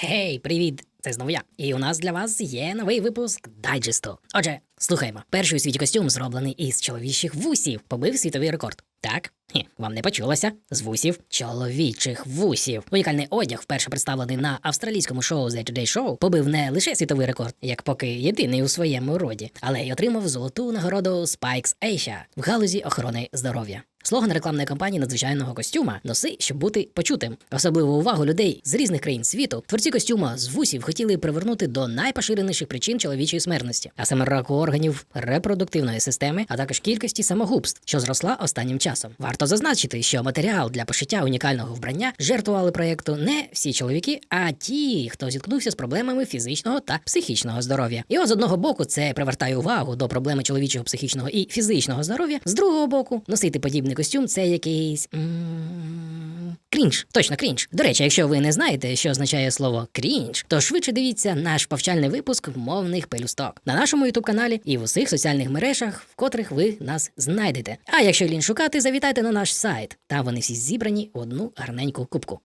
Гей, привіт! Це знову я. І у нас для вас є новий випуск дайджесту. Отже, слухаймо. Перший у світі костюм зроблений із чоловічих вусів, побив світовий рекорд. Так? Хі, вам не почулося? З вусів чоловічих вусів. Унікальний одяг, вперше представлений на австралійському шоу The Today Show, побив не лише світовий рекорд, як поки єдиний у своєму роді, але й отримав золоту нагороду Spikes Asia в галузі охорони здоров'я. Слоган рекламної кампанії надзвичайного костюма носи, щоб бути почутим. Особливу увагу людей з різних країн світу творці костюма з вусів хотіли привернути до найпоширеніших причин чоловічої смертності, а саме раку органів репродуктивної системи, а також кількості самогубств, що зросла останнім часом. Варто зазначити, що матеріал для пошиття унікального вбрання жертвували проєкту не всі чоловіки, а ті, хто зіткнувся з проблемами фізичного та психічного здоров'я. І от з одного боку це привертає увагу до проблеми чоловічого психічного і фізичного здоров'я. З другого боку, носити подібний костюм це якийсь. Крінж, точно крінж. До речі, якщо ви не знаєте, що означає слово крінж, то швидше дивіться наш повчальний випуск мовних пелюсток на нашому ютуб каналі і в усіх соціальних мережах, в котрих ви нас знайдете. А якщо лінь шукати, завітайте на наш сайт. Там вони всі зібрані в одну гарненьку кубку.